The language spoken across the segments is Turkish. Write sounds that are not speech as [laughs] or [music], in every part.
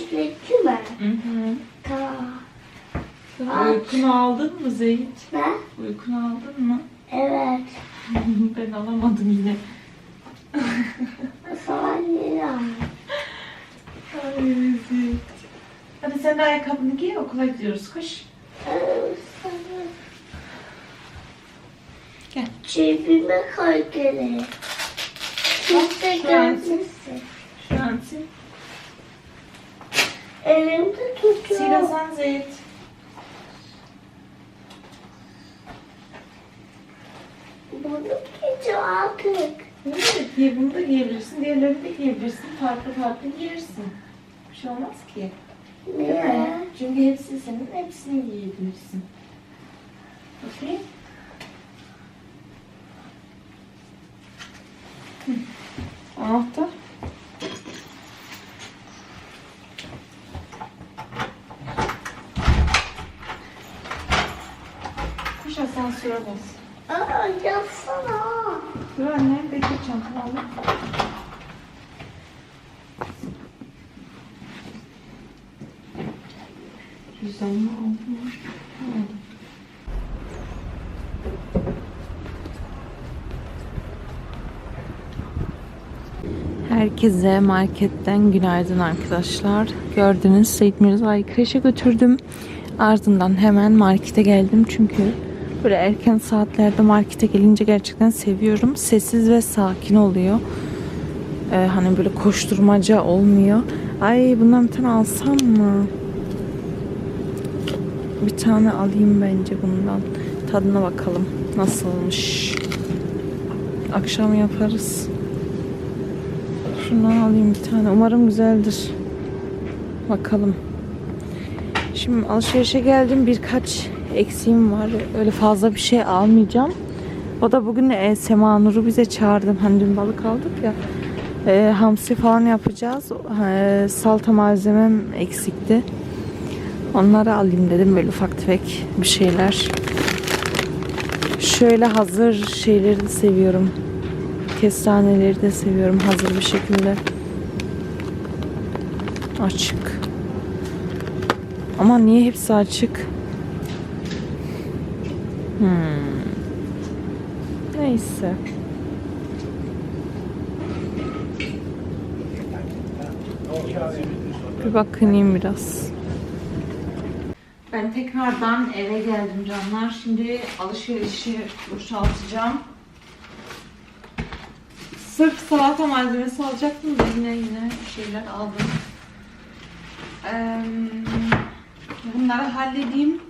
mi? Hı hı. Tamam. Uykunu aldın mı Zeyt? Ne? Uykunu aldın mı? Evet. [laughs] ben alamadım yine. Al. Ay Zeyt. Hadi sen de ayakkabını giy okula gidiyoruz. Koş. Gel. Cebime koy geri. Kimse şu an- görmesin. Şu an sil. Elimde tutuyor. Sil Hasan Zeyt. Bunu giyeceğim artık. Evet, giy bunu da giyebilirsin. Diğerlerini de giyebilirsin. Farklı farklı giyersin. Bir şey olmaz ki. Niye? Çünkü hepsi senin, hepsini giyebilirsin. Okey? Anahtar. Bas. Aa yapsana. Dur annem bekle çantamı alayım. Aldım mı? Aldım. Herkese marketten günaydın arkadaşlar. Gördüğünüz Seyit Mirza'yı kreşe götürdüm. Ardından hemen markete geldim çünkü böyle erken saatlerde markete gelince gerçekten seviyorum. Sessiz ve sakin oluyor. Ee, hani böyle koşturmaca olmuyor. Ay bundan bir tane alsam mı? Bir tane alayım bence bundan. Tadına bakalım nasılmış. Akşam yaparız. Şundan alayım bir tane. Umarım güzeldir. Bakalım. Şimdi alışverişe geldim. Birkaç eksiğim var. Öyle fazla bir şey almayacağım. O da bugün e, Sema Nur'u bize çağırdım. Hani dün balık aldık ya. E, hamsi falan yapacağız. E, salata malzemem eksikti. Onları alayım dedim. Böyle ufak tefek bir şeyler. Şöyle hazır şeyleri de seviyorum. Kestaneleri de seviyorum hazır bir şekilde. Açık. Ama niye hepsi açık? Hmm. Neyse. Bir bakınayım biraz. Ben tekrardan eve geldim canlar. Şimdi alışverişi boşaltacağım. Sırf salata malzemesi alacaktım da yine yine şeyler aldım. Eee, bunları halledeyim.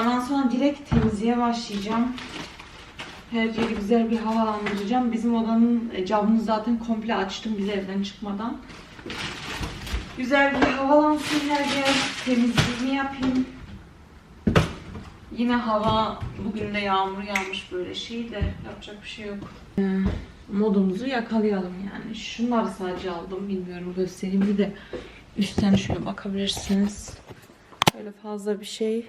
Ondan sonra direkt temizliğe başlayacağım. Her yeri güzel bir havalandıracağım. Bizim odanın e, camını zaten komple açtım biz evden çıkmadan. Güzel bir havalansın her yer. Temizliğimi yapayım. Yine hava bugün de yağmur yağmış böyle şey de yapacak bir şey yok. Ee, modumuzu yakalayalım yani. Şunları sadece aldım bilmiyorum göstereyim bir de üstten şöyle bakabilirsiniz. Öyle fazla bir şey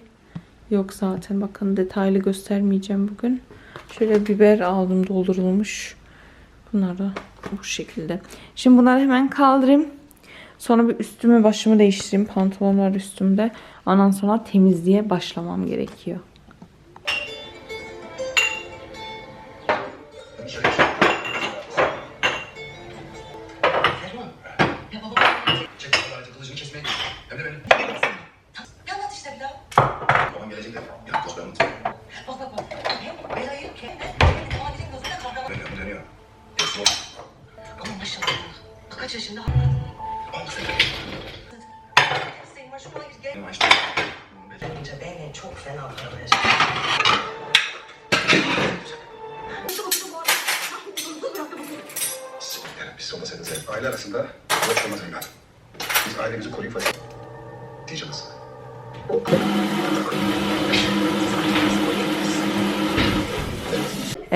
yok zaten. Bakın detaylı göstermeyeceğim bugün. Şöyle biber aldım doldurulmuş. Bunlar da bu şekilde. Şimdi bunları hemen kaldırayım. Sonra bir üstümü başımı değiştireyim. Pantolon var üstümde. Ondan sonra temizliğe başlamam gerekiyor.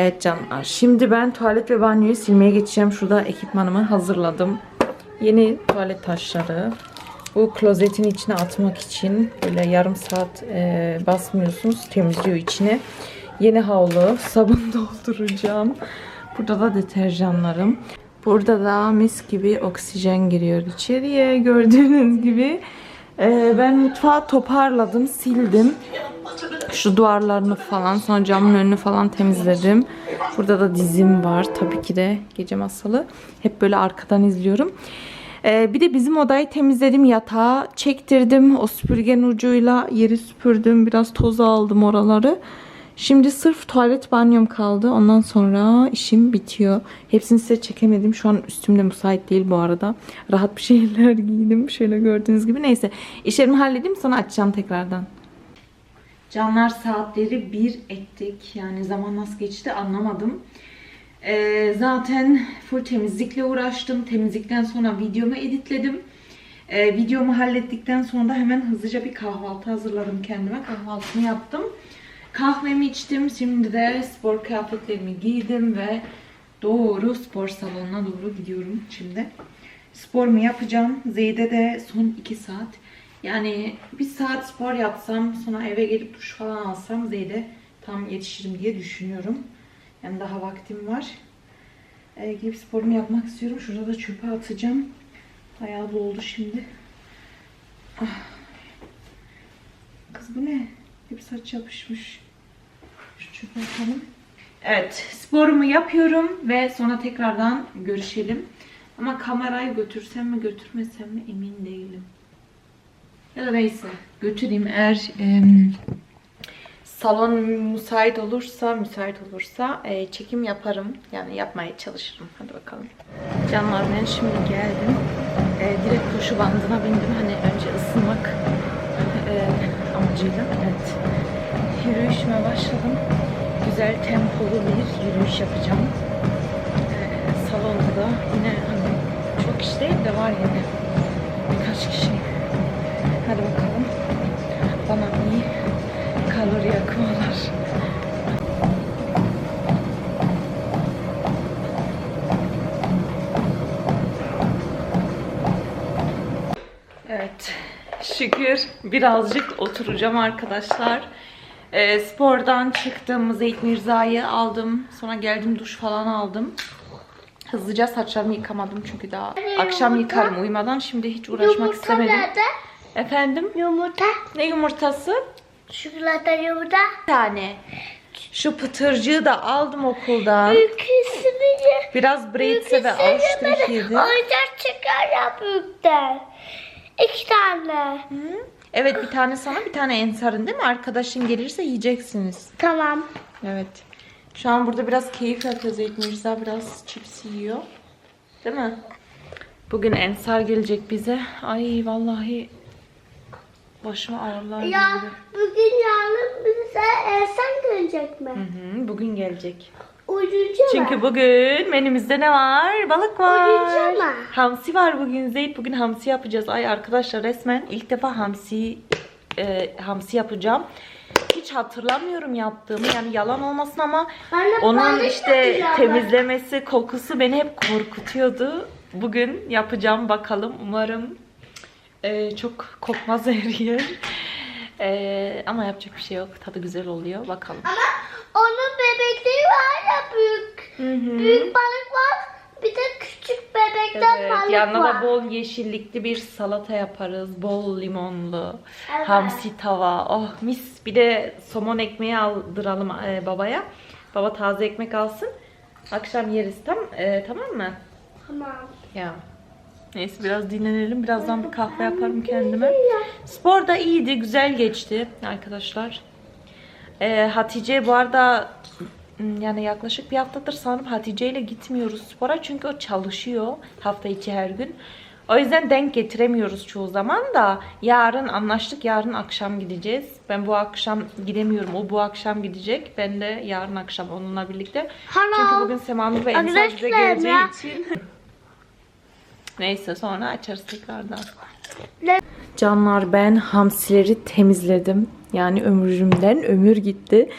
Evet canlar. Şimdi ben tuvalet ve banyoyu silmeye geçeceğim. Şurada ekipmanımı hazırladım. Yeni tuvalet taşları. Bu klozetin içine atmak için böyle yarım saat e, basmıyorsunuz. Temizliyor içini. Yeni havlu, sabun [laughs] dolduracağım. Burada da deterjanlarım. Burada da mis gibi oksijen giriyor içeriye gördüğünüz gibi. Ee, ben mutfağı toparladım, sildim. Şu duvarlarını falan, sonra camın önünü falan temizledim. Burada da dizim var. Tabii ki de gece masalı. Hep böyle arkadan izliyorum. Ee, bir de bizim odayı temizledim. Yatağı çektirdim. O süpürgenin ucuyla yeri süpürdüm. Biraz toz aldım oraları. Şimdi sırf tuvalet banyom kaldı. Ondan sonra işim bitiyor. Hepsini size çekemedim. Şu an üstümde müsait değil bu arada. Rahat bir [laughs] şeyler giydim. Şöyle gördüğünüz gibi. Neyse. İşlerimi halledeyim sonra açacağım tekrardan. Canlar saatleri bir ettik. Yani zaman nasıl geçti anlamadım. Ee, zaten full temizlikle uğraştım. Temizlikten sonra videomu editledim. Ee, videomu hallettikten sonra da hemen hızlıca bir kahvaltı hazırladım kendime. Kahvaltımı yaptım. Kahvemi içtim. Şimdi de spor kıyafetlerimi giydim ve doğru spor salonuna doğru gidiyorum şimdi. Sporumu yapacağım. Zeyde de son 2 saat. Yani bir saat spor yapsam sonra eve gelip duş falan alsam Zeyde tam yetişirim diye düşünüyorum. Yani daha vaktim var. Ee, gidip sporumu yapmak istiyorum. Şurada da çöpe atacağım. Bayağı doldu şimdi. Ah. Kız bu ne? Hep saç yapışmış. Şu çöpe atalım. Evet, sporumu yapıyorum ve sonra tekrardan görüşelim. Ama kamerayı götürsem mi götürmesem mi emin değilim. Ya da neyse götüreyim eğer em, salon müsait olursa müsait olursa e, çekim yaparım. Yani yapmaya çalışırım. Hadi bakalım. Canlar ben şimdi geldim. E, direkt koşu bandına bindim. Hani önce ısınmak e, amacıyla. Evet. Yürüyüşüme başladım. Güzel tempolu bir yürüyüş yapacağım. E, salonda da yine hani çok kişi değil de var yine birkaç kişi. Kalori yakmalar. Evet. Şükür birazcık oturacağım arkadaşlar. Ee, spordan çıktım. Zeyt Mirza'yı aldım. Sonra geldim duş falan aldım. Hızlıca saçlarımı yıkamadım çünkü daha akşam yıkarım uyumadan. Şimdi hiç uğraşmak Yumurta istemedim. nerede? Efendim? Yumurta. Ne yumurtası? Çikolata yumurta. Bir tane. Şu pıtırcığı da aldım okuldan. Ülkesini ye. Biraz Braids'e ve Alıştırık yedim. Oyuncak çıkar ya büyükten. İki tane. Evet bir tane sana bir tane Ensar'ın değil mi? Arkadaşın gelirse yiyeceksiniz. Tamam. Evet. Şu an burada biraz keyif yapıyor Zeyt Mirza. Biraz chips yiyor. Değil mi? Bugün Ensar gelecek bize. Ay vallahi başıma ağrılar Ya girdi. bugün yarın bize Ersen gelecek mi? Hı hı, bugün gelecek. Uyuyucu Çünkü bugün menümüzde ne var? Balık var. Ha. Hamsi var bugün Zeyt. Bugün hamsi yapacağız. Ay arkadaşlar resmen ilk defa hamsi e, hamsi yapacağım. Hiç hatırlamıyorum yaptığımı. Yani yalan olmasın ama onun işte temizlemesi, kokusu beni hep korkutuyordu. Bugün yapacağım bakalım. Umarım e, çok kokmaz her yer. E, ama yapacak bir şey yok. Tadı güzel oluyor. Bakalım. Ama onun bebekleri var ya büyük. Büyük balık var. Bir de küçük bebekten Evet, balık yanına var. da bol yeşillikli bir salata yaparız. Bol limonlu. Evet. Hamsi tava. Oh mis. Bir de somon ekmeği aldıralım e, babaya. Baba taze ekmek alsın. Akşam yeriz tam, e, tamam mı? Tamam. Ya. Neyse biraz dinlenelim. Birazdan bir kahve yaparım kendime. Spor da iyiydi. Güzel geçti arkadaşlar. Ee, Hatice bu arada m, yani yaklaşık bir haftadır sanırım Hatice ile gitmiyoruz spora. Çünkü o çalışıyor hafta içi her gün. O yüzden denk getiremiyoruz çoğu zaman da. Yarın anlaştık. Yarın akşam gideceğiz. Ben bu akşam gidemiyorum. O bu akşam gidecek. Ben de yarın akşam onunla birlikte. Hello. Çünkü bugün Semanur ve Ensar bize geleceği için. Neyse sonra açarız tekrardan. Canlar ben hamsileri temizledim. Yani ömrümden ömür gitti.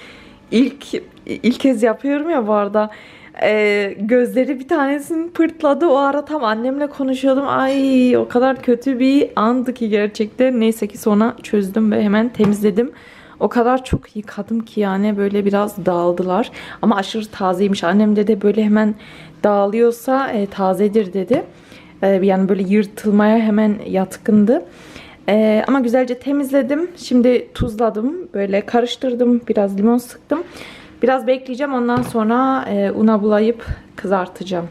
İlk ilk kez yapıyorum ya bu arada. Ee, gözleri bir tanesinin pırtladı. O ara tam annemle konuşuyordum. Ay o kadar kötü bir andı ki gerçekten. Neyse ki sonra çözdüm ve hemen temizledim. O kadar çok yıkadım ki yani böyle biraz dağıldılar. Ama aşırı tazeymiş. Annem de de böyle hemen dağılıyorsa e, tazedir dedi. E, yani böyle yırtılmaya hemen yatkındı. E, ama güzelce temizledim. Şimdi tuzladım. Böyle karıştırdım. Biraz limon sıktım. Biraz bekleyeceğim. Ondan sonra e, una bulayıp kızartacağım.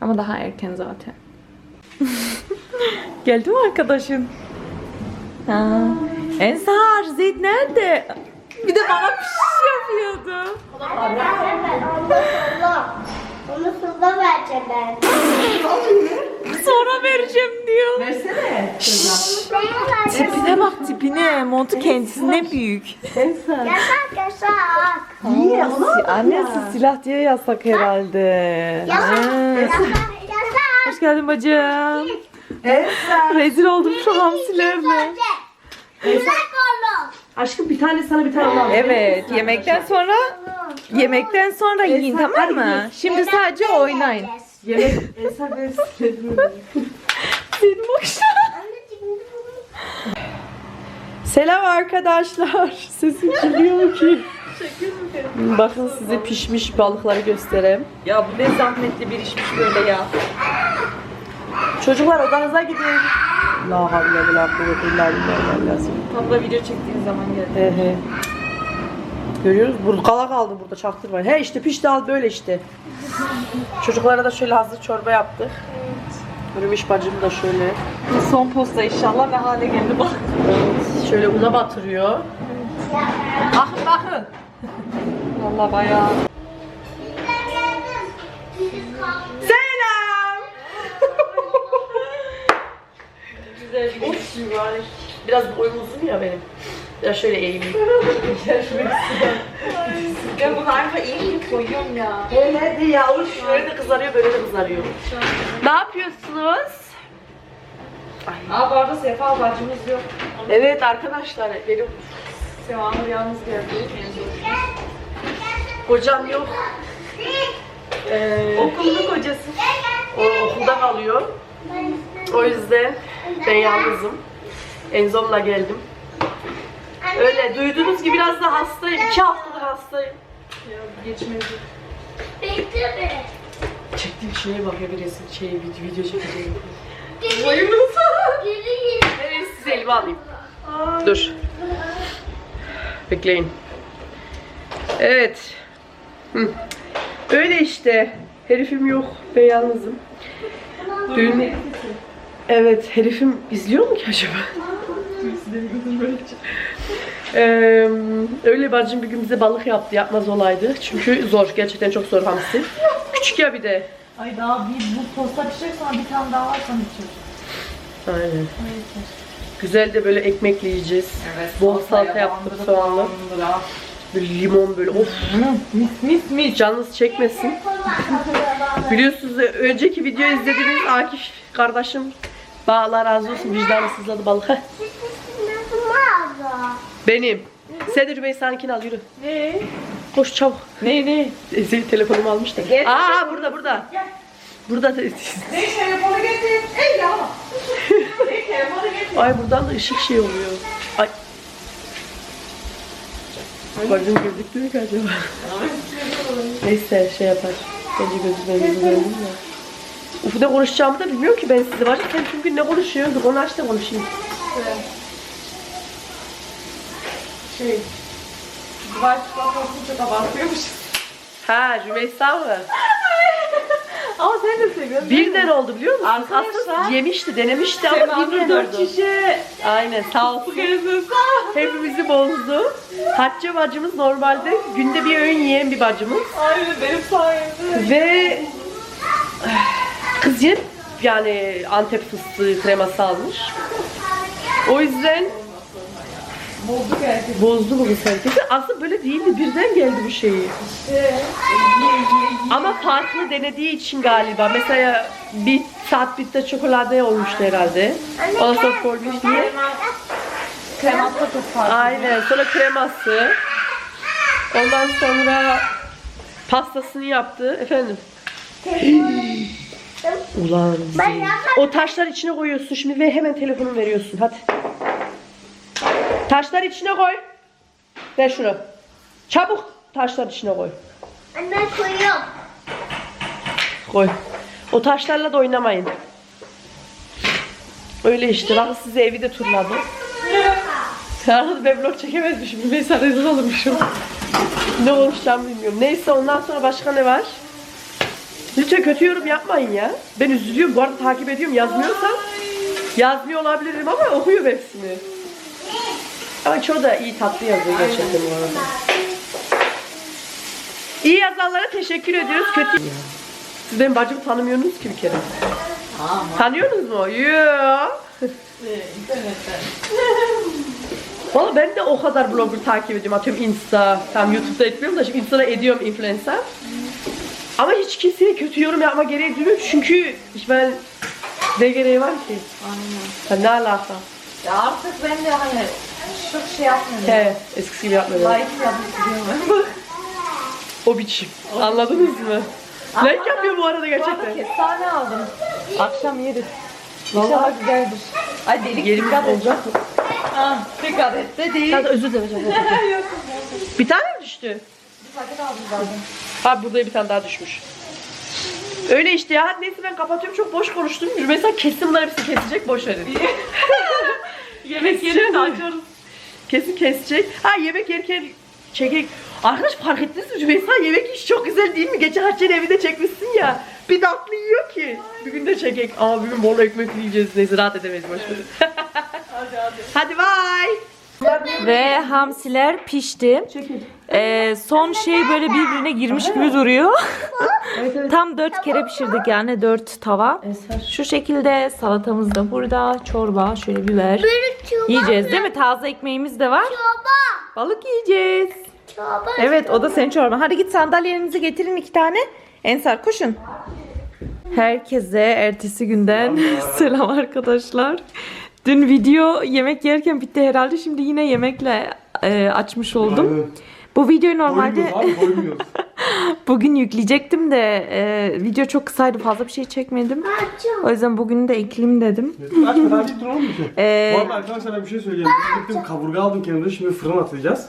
Ama daha erken zaten. [laughs] Geldi mi arkadaşın? Ha. Ensar, Zeyd nerede? Bir de bana piş yapıyordu. Allah. Onu sonra vereceğim ben. Sonra vereceğim diyor. Versene. Tipine bak tipine. Montu kendisine büyük. Yasak yasak. Niye? Ona Annesi silah diye yasak herhalde. Yasak yasak yasak. Hoş geldin bacım. Esra. Rezil oldum şu hamsilerle. Yasak onu. Aşkım bir tane sana bir tane alalım. Evet, yemekten sonra yemekten sonra yiyin tamam mı? Şimdi sadece oynayın. Yemek Esra versin. Senin akşam. Selam arkadaşlar. Sesim geliyor ki. Bakın size pişmiş balıkları göstereyim. Ya bu ne zahmetli bir işmiş böyle ya. Çocuklar odanıza gidin. La havle ve la kuvvete illa billahi lazım. Tam da video çektiğim zaman geldi. He he. Görüyoruz. Burada kala kaldı burada çaktırmayın. He işte pişti al böyle işte. Çocuklara da şöyle hazır çorba yaptık. Rümiş bacım da şöyle. Son posta inşallah ne hale geldi bak. Evet, şöyle una batırıyor. Bakın bakın. [laughs] Valla bayağı. Selam. [laughs] Güzel bir var. Biraz boyum uzun ya benim. Biraz şöyle eğileyim. ben bunu arka eğileyim koyuyorum ya. Öyle de yavrum. Şöyle de kızarıyor, böyle de kızarıyor. Ne yapıyorsunuz? Aa bu arada Sefa bacımız yok. Evet arkadaşlar, benim Sevanur yalnız geldi. Kocam yok. Ee, Okullu kocası. O okulda kalıyor. O yüzden ben yalnızım. Enzom'la geldim. Öyle duyduğunuz gibi biraz da hastayım. İki haftadır hastayım. Ya geçmedi. Bekle beni. Çektiğim şeye bak ya bir resim şey video, video çekeceğim. Geri. Evet sizi elime alayım. Dur. Bekleyin. Evet. Hı. Öyle işte. Herifim yok. Ben yalnızım. Dün... Evet, herifim izliyor mu ki acaba? Ee, öyle bacım bir gün bize balık yaptı. Yapmaz olaydı. Çünkü zor. Gerçekten çok zor hamsi. Küçük ya bir de. Ay daha bir bu posta pişecek sonra bir tane daha var sonra içiyoruz. Aynen. Güzel de böyle ekmekle yiyeceğiz. Bol salata yaptık soğanlı. Böyle limon böyle of. Mis mis mis. Canınız çekmesin. [laughs] Biliyorsunuz önceki video izlediğiniz Akif kardeşim Allah razı olsun vicdanı sızladı balık. Benim. Sen de Rümeysa'nınkini al yürü. Ne? Koş çabuk. Ne ne? E, Senin telefonumu almış da. Aa burada burada. Burada da. Ne telefonu getir. Ey ya. Ne telefonu getir. Ay buradan da ışık şey oluyor. Ay. Bacım gözüktü mü ki acaba? Neyse şey yapar. Bence gözüme gözüme ya. Uf ne konuşacağımı da bilmiyorum ki ben size. Bacım sen gün ne konuşuyorsun? Onu aç da konuşayım. Şey. Duvar çıkartmasını çok abartıyormuş. Ha Rümeysa mı? [laughs] Ama sen de seviyorsun. Birden oldu biliyor musun? Arkadaşlar- Aslında yemişti, denemişti ama birden dört oldu. şişe. Aynen sağ olsun. Hepimizi bozdu. Hatice bacımız normalde günde bir öğün yiyen bir bacımız. Aynen benim sayemde. Ve kız yine yani Antep fıstığı kreması almış. O yüzden Bozduk herkes. bozdu bu kız herkesi. Aslında böyle değildi. Birden geldi bu şeyi. Ama farklı denediği için galiba. Mesela bir saat bitte çikolata olmuştu herhalde. Ondan sonra koymuş diye. Kreması da çok farklı. Aynen. Sonra kreması. Ondan sonra pastasını yaptı. Efendim. Ulan. O taşlar içine koyuyorsun şimdi ve hemen telefonunu veriyorsun. Hadi. Taşlar içine koy. Ver şunu. Çabuk taşların içine koy. Anne koyuyorum. Koy. O taşlarla da oynamayın. Öyle işte. Bakın size evi de turladım. Arkadaşlar ben vlog çekemezmişim. Mesela rezil olmuşum. ne konuşacağımı bilmiyorum. Neyse ondan sonra başka ne var? Lütfen kötü yorum yapmayın ya. Ben üzülüyorum. Bu arada takip ediyorum. Yazmıyorsam yazmıyor olabilirim ama okuyorum hepsini. Ama çoğu da iyi tatlı yazıyor gerçekten bu arada. İyi yazanlara teşekkür ediyoruz. Kötü siz benim bacımı tanımıyorsunuz ki bir kere. Tanıyorsunuz mu? Yok. [laughs] Valla ben de o kadar blogger takip ediyorum. Atıyorum Insta. Tam YouTube'da etmiyorum da şimdi Insta'da ediyorum influencer. Ama hiç kimseye kötü yorum yapma gereği duymuyorum. Çünkü hiç ben ne gereği var ki? Aynen. ne alaka? Ya artık ben de hani çok şey yapmıyorum. He, eskisi gibi yapmıyorum. Like gidiyorum. O biçim. Anladınız mı? Like yapıyor bu arada Bu arada gerçekten. kestane aldım. Akşam yeriz. İnşallah güzeldir. Ay delik Yerimiz dikkat et. olacak mı? Ha, dikkat et de değil. Hadi özür dilerim. özür dilerim. [laughs] bir tane mi düştü? Bir paket aldım zaten. Ha burada bir tane daha düşmüş. Öyle işte ya. Neyse ben kapatıyorum. Çok boş konuştum. Mesela kesin bunlar hepsini kesecek. Boş verin. [laughs] yemek yerken açıyoruz. Kesin kesecek. Ha yemek yerken çekek. Arkadaş fark ettiniz mi? Rümeysa yemek iş çok güzel değil mi? Geçen Hatice'nin evinde çekmişsin ya. Bir tatlı yiyor ki. Bir gün de çekek. Ama bugün bol ekmek yiyeceğiz. Neyse rahat edemeyiz boş verin. hadi hadi. [laughs] Hadi bye. Ve hamsiler pişti. Ee, son şey böyle birbirine girmiş gibi duruyor. Tam dört kere pişirdik yani dört tava. Şu şekilde salatamız da burada. Çorba, şöyle biber. Yiyeceğiz değil mi? Taze ekmeğimiz de var. Çorba. Balık yiyeceğiz. Çorba. Evet o da senin çorban. Hadi git sandalyelerinizi getirin iki tane. Ensar koşun. Herkese ertesi günden [laughs] selam arkadaşlar. Dün video yemek yerken bitti herhalde. Şimdi yine yemekle e, açmış oldum. Bu videoyu normalde Doymuyoruz abi doymuyoruz. [laughs] [laughs] bugün yükleyecektim de e, video çok kısaydı fazla bir şey çekmedim. O yüzden bugün de ekleyeyim dedim. Daha bir mı? [laughs] Ee, Bu arada arkadaşlar ben bir şey söyleyeyim. Biz gittim kaburga aldım kendime şimdi fırın atacağız.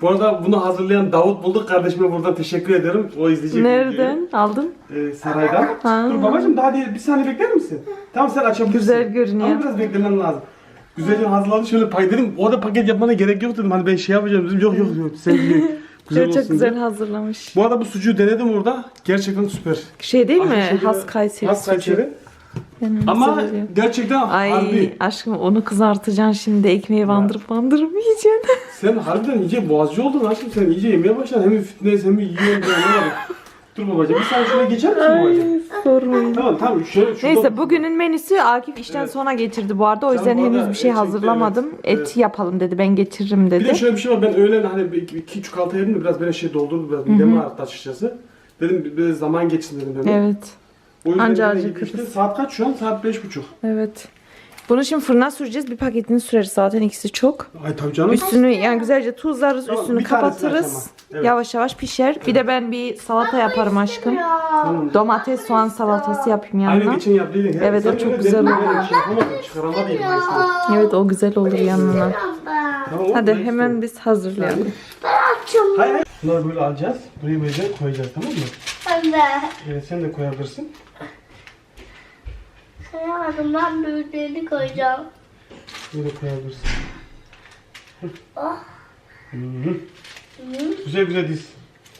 Bu arada bunu hazırlayan Davut Bulduk kardeşime buradan teşekkür ederim. O izleyecek Nereden aldın? videoyu. Ee, saraydan. Ha. Dur babacım daha değil bir saniye bekler misin? Tamam sen açabilirsin. Güzel görünüyor. Ama biraz beklemen lazım. Güzelce hazırladım şöyle pay dedim. Orada paket yapmana gerek yok dedim. Hani ben şey yapacağım dedim. Yok yok yok. Sen [laughs] güzel olsun çok güzel diye. hazırlamış. Bu arada bu sucuğu denedim orada. Gerçekten süper. Şey değil mi? Aşırı- Has Kayseri Has. Kayseri. Yani Ama gerçekten Ay harbi. aşkım onu kızartacaksın şimdi ekmeği bandırıp bandırıp yiyeceksin. Sen harbiden iyice boğazcı oldun aşkım. Sen iyice yemeye başladın. Hem fitness hem yiyorsun. [laughs] Dur babacığım bir saniye şuna geçer misin babacığım? Sormayın. Tamam tamam şöyle şurada. Neyse bugünün menüsü Akif işten Evet. sonra getirdi bu arada. O Sen yüzden bu arada henüz bir şey hazırlamadım. evet. Et yapalım dedi. Ben getiririm Bir de dedi. şöyle bir şey var. Ben öğlen hani bir iki, iki çikolata yedim de biraz böyle şey doldurdu biraz midemi ağrıttı açıkçası. Dedim biraz zaman geçsin dedim ben. de. Evet. O yüzden Anca böyle acıkırız. işte saat kaç şu an? Saat beş buçuk. Evet. Bunu şimdi fırına süreceğiz. Bir paketini süreriz zaten ikisi çok. Ay tabii canım. Üstünü yani güzelce tuzlarız, Tamam, üstünü bir tanesini kapatırız. Evet. Yavaş yavaş pişer. Bir de ben bir salata yaparım aşkım. Tamam. Domates, soğan salatası yapayım Aynı yanına. geçen yaptıydın. Evet, o çok güzel. Şey ben sana. Evet o güzel olur yanına. Tamam, oğlum, Hadi ben hemen biz hazırlayalım. Hayır hayır. Bunları böyle alacağız. Buraya böyle koyacağız tamam mı? Anne. Evet, sen de koyabilirsin. Sayamadım ben büyüklerini koyacağım. Böyle koyabilirsin. Oh. Hı -hı. Güzel güzel diz.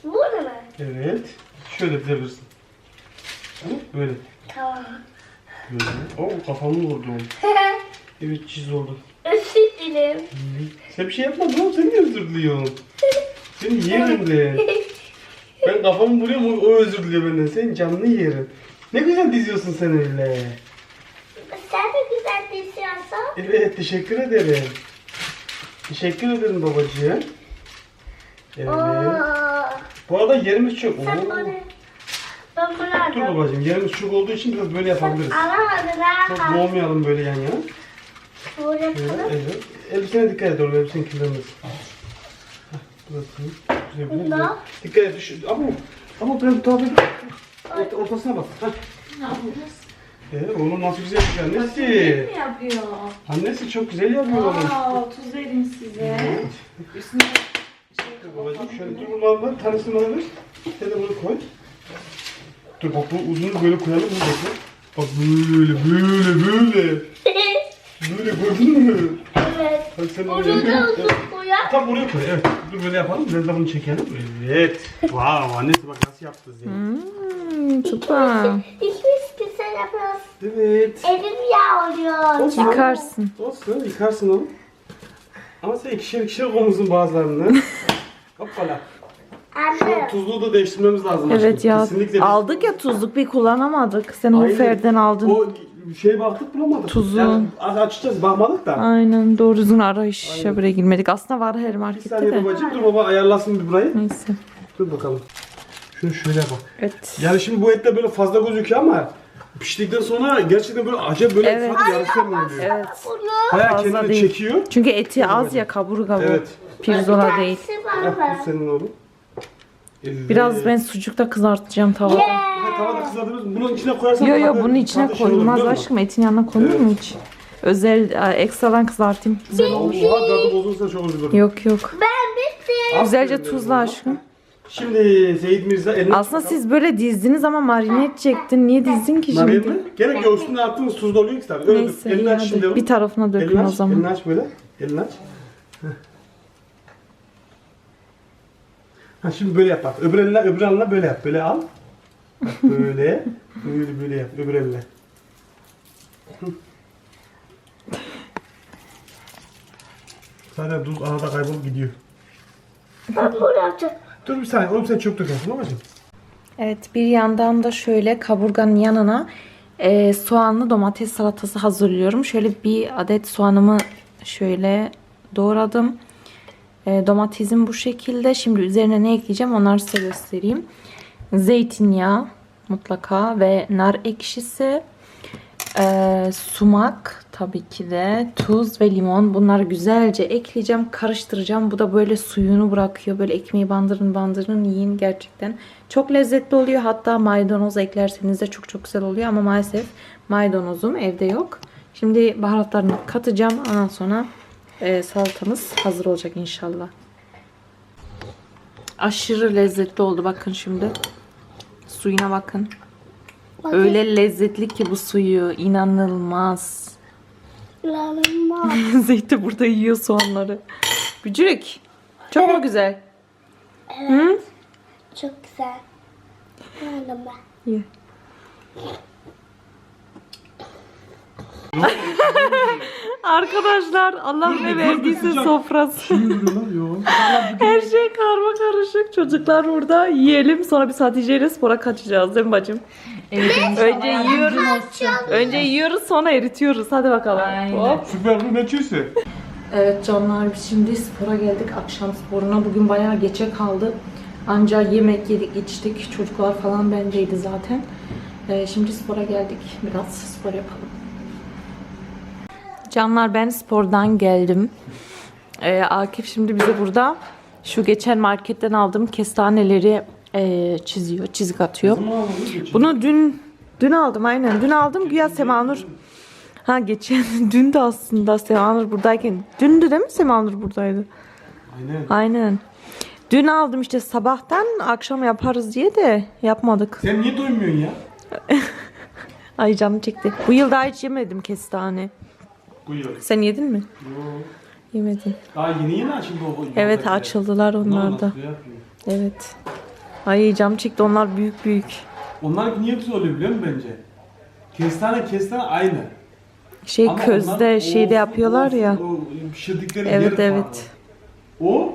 Burada mı? Evet. Şöyle dizebilirsin. Böyle. Tamam. Böyle. Oo kafamı vurdu. [laughs] Evet çiz oldu. Özür dilerim. Sen bir şey yapmadın oğlum sen niye özür diliyorsun? Seni yerim de. [laughs] Ben kafamı vuruyorum o, o özür diliyor benden. Senin canını yerim. Ne güzel diziyorsun sen öyle. Sen de güzel diziyorsun. Evet teşekkür ederim. Teşekkür ederim babacığım. Evet. Bu arada yerimiz çok. Sen. Ben bunu Dur aldım. babacığım yerimiz çok olduğu için biraz böyle yapabiliriz. Alamadın Çok ha. boğmayalım böyle yan yana. Böyle Evet, yapalım. evet. Elbisene dikkat et oğlum, elbisen kirlenmesin. Hah, Burası. Güzel, güzel, güzel. Bunda. Dikkat et, düş. Ama, ama ben tabi. Ort, ortasına bak. Hah. Ne yapacağız? Ee, oğlum nasıl güzel yapıyor annesi. yapıyor? Annesi çok güzel yapıyor oğlum. Aa, tuz verin size. Üstüne Dur babacığım şöyle dur bunu al tanesini bana ver. Sen de bunu koy. Dur bak bu uzunu böyle koyalım bunu bekle. Bak böyle böyle böyle. Böyle gördün mü? Evet. Bak sen Bunu oraya da koy. uzun koyar. Tam buraya koy evet. Dur böyle yapalım biraz da bunu çekelim. Evet. Wow annesi bak nasıl yaptı Zeynep. Hmm, süper. İkimiz güzel yapıyoruz. Evet. Elim yağ oluyor. Yıkarsın. Olsun yıkarsın onu. Ama sen ikişer ikişer koymuşsun bazılarını. Hoppala. Şu tuzluğu da değiştirmemiz lazım aşkım. Evet ya. Kesinlikle. Aldık ya tuzluk bir kullanamadık. Sen Aynen. Hufer'den aldın. O şey baktık bulamadık. Tuzu. Yani açacağız bakmadık da. Aynen doğru düzgün arayışa bile girmedik. Aslında var her Bir markette saniye de. babacığım dur baba ayarlasın bir burayı. Neyse. Dur bakalım. Şunu şöyle bak. Evet. Yani şimdi bu ette böyle fazla gözüküyor ama piştikten sonra gerçekten böyle acayip böyle Evet. sanki yarışlar mı oluyor? Evet. Bayağı Fazla kendini değil. çekiyor. Çünkü eti az ya kaburga bu. Evet. Pirzola değil. Ah bu senin oğlum. Evet. Biraz ben sucukta kızartacağım tavada. Ha, tavada kızardınız. Bunun içine koyarsan Yo yo bunun içine koyulmaz aşkım. Etin yanına konur mu hiç? Özel e, ekstradan kızartayım. Güzel olur. Oha tadı bozulursa çok üzülürüm. Yok yok. Ben bitti. Güzelce Aferin tuzla aşkım. Şimdi Seyit Mirza eline Aslında siz böyle dizdiniz ama marine edecektin. Niye dizdin ki Narayı şimdi? mı? Gerek yok üstüne attığımız tuz da oluyor ki tabii. Öyle dur. Neyse Elini iyi aç şimdi. hadi. Bir tarafına dökün elini o aç, zaman. Elini aç böyle. Elini aç. Heh. Ha şimdi böyle yap bak. Öbür eline, öbür eline böyle yap. Böyle al. Bak böyle. [laughs] böyle böyle yap. Öbür eline. Zaten tuz arada kaybolup gidiyor. Ben bunu yapacağım. Dur bir saniye. Oğlum sen çok dökersin babacığım. Evet bir yandan da şöyle kaburganın yanına e, soğanlı domates salatası hazırlıyorum. Şöyle bir adet soğanımı şöyle doğradım. E, domatesim bu şekilde. Şimdi üzerine ne ekleyeceğim? Onları size göstereyim. Zeytinyağı mutlaka ve nar ekşisi. e, sumak tabii ki de tuz ve limon. Bunları güzelce ekleyeceğim karıştıracağım. Bu da böyle suyunu bırakıyor. Böyle ekmeği bandırın bandırın yiyin. Gerçekten çok lezzetli oluyor. Hatta maydanoz eklerseniz de çok çok güzel oluyor. Ama maalesef maydanozum evde yok. Şimdi baharatlarını katacağım. Ondan sonra e, salatamız hazır olacak inşallah aşırı lezzetli oldu bakın şimdi suyuna bakın Öyle lezzetli ki bu suyu. inanılmaz. Lalama. [laughs] Zeytin burada yiyor soğanları. Bücürük. Çok mu güzel? Hı? Çok güzel. Lalama. Ye. [laughs] Arkadaşlar Allah ne verdiyse sofrası. [laughs] Her şey karma karışık. Çocuklar burada yiyelim. Sonra biz Hatice ile spora kaçacağız değil mi bacım? Önce yiyoruz. Önce yiyoruz sonra eritiyoruz. Hadi bakalım. Hop. Süper bu ne çiğsi? Evet canlar biz şimdi spora geldik akşam sporuna. Bugün bayağı geçe kaldı. Anca yemek yedik içtik. Çocuklar falan bendeydi zaten. Ee, şimdi spora geldik. Biraz spor yapalım. Canlar ben spordan geldim. Ee, Akif şimdi bize burada şu geçen marketten aldığım kestaneleri e, çiziyor, çizik atıyor. Bunu dün dün aldım aynen. Dün aldım güya Semanur. Ha geçen [laughs] dün de aslında Semanur buradayken. Dündü değil mi Semanur buradaydı? Aynen. Aynen. Dün aldım işte sabahtan akşam yaparız diye de yapmadık. Sen niye doymuyorsun ya? [laughs] Ay canım çekti. Bu yıl daha hiç yemedim kestane. Buyur. Sen yedin mi? Yo. Yemedim. Daha yeni yeni açıldı o. Evet açıldılar onlar da. Evet. Ay canım çekti onlar büyük büyük. Onlar niye güzel oluyor biliyor musun bence? Kestane kestane aynı. Şey Ama közde onlar şeyde o- yapıyorlar o- ya. O pişirdikleri Evet, evet. farklı. O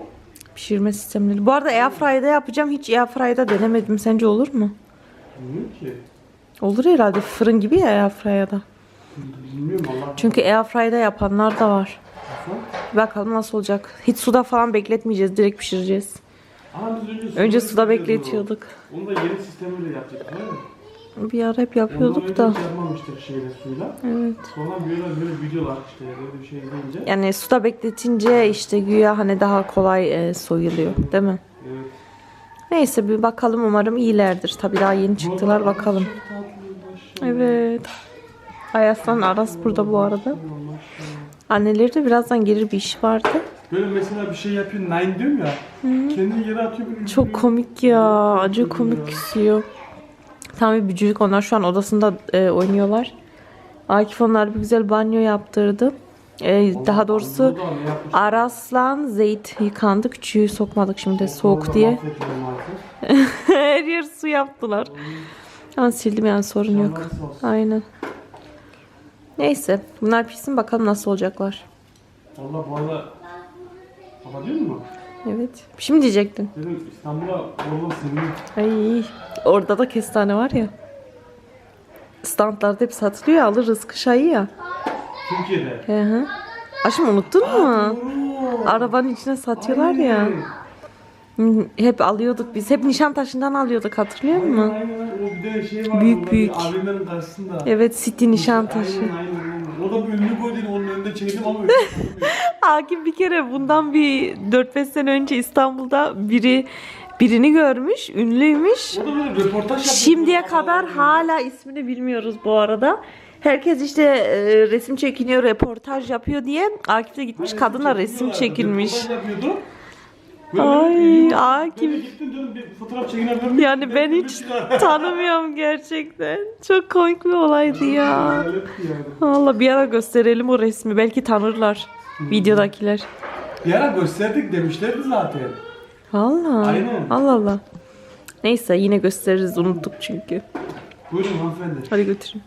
Pişirme sistemleri. Bu arada airfryer'da yapacağım. Hiç airfryer'da denemedim. Sence olur mu? bilmiyorum ki. Olur herhalde. Fırın gibi ya airfryer'da. Bilmiyorum Allah. Çünkü airfryer'da yapanlar da var. Nasıl? Bakalım nasıl olacak. Hiç suda falan bekletmeyeceğiz. Direkt pişireceğiz. Aa, biz önce, Önce suda bekletiyorduk. Onu da yeni sistemiyle yapacaktık değil mi? Bir ara hep Ondan yapıyorduk önce da. hiç yapmamıştık şeyle suyla. Evet. Sonra böyle böyle videolar işte böyle bir şey izleyince. Yani suda bekletince işte güya hani daha kolay e, soyuluyor. Değil mi? Evet. Neyse bir bakalım umarım iyilerdir. Tabii daha yeni çıktılar bakalım. Evet. Ayaslan Aras burada bu arada. Anneleri de birazdan gelir bir iş vardı. Böyle mesela bir şey yapıyor, nine diyorum ya. Kendini yere atıyor böyle. Çok komik ya. Acı komik küsüyor. Tam bir bücürük onlar şu an odasında e, oynuyorlar. Akif onlar bir güzel banyo yaptırdı. E, daha doğrusu? Araslan Zeyt yıkandı. Küçüğü sokmadık şimdi soğuk Orada diye. [laughs] Her yer su yaptılar. Ben sildim yani sorun yok. Aynen. Neyse. Bunlar pişsin bakalım nasıl olacaklar. Valla bu arada... Baba diyor mu? Evet. Şimdi diyecektim. Dedim İstanbul'a oğlum senin. Ay orada da kestane var ya. Standlarda hep satılıyor ya, alırız kış ayı ya. Türkiye'de. Hı hı. Aşkım unuttun mu? Arabanın içine satıyorlar ya. Aynen. Hep alıyorduk biz. Hep Nişantaşı'ndan alıyorduk hatırlıyor Aynen, musun? aynen. O bir de şey var. Büyük orada büyük. Abimlerin karşısında. Evet City Nişantaşı. Aynen aynen. O da bir ünlü koyduydu onun önünde çektim ama öyle [laughs] Hakim bir kere bundan bir 4-5 sene önce İstanbul'da biri birini görmüş, ünlüymüş. O da böyle röportaj. Şimdiye kadar hala ismini bilmiyoruz bu arada. Herkes işte e, resim çekiniyor, reportaj yapıyor diye Akif de gitmiş kadınla resim çekilmiş. Röportaj yapıyordu. Ay Akif. Gittim dedim bir fotoğraf çekinebilir miyim? Yani ben hiç [laughs] tanımıyorum gerçekten. Çok komik bir olaydı ya. Valla bir ara gösterelim o resmi. Belki tanırlar videodakiler. Bir ara gösterdik demişlerdi zaten. Valla. Aynen. Allah Allah. Neyse yine gösteririz unuttuk çünkü. Buyurun hanımefendi. Hadi götürün.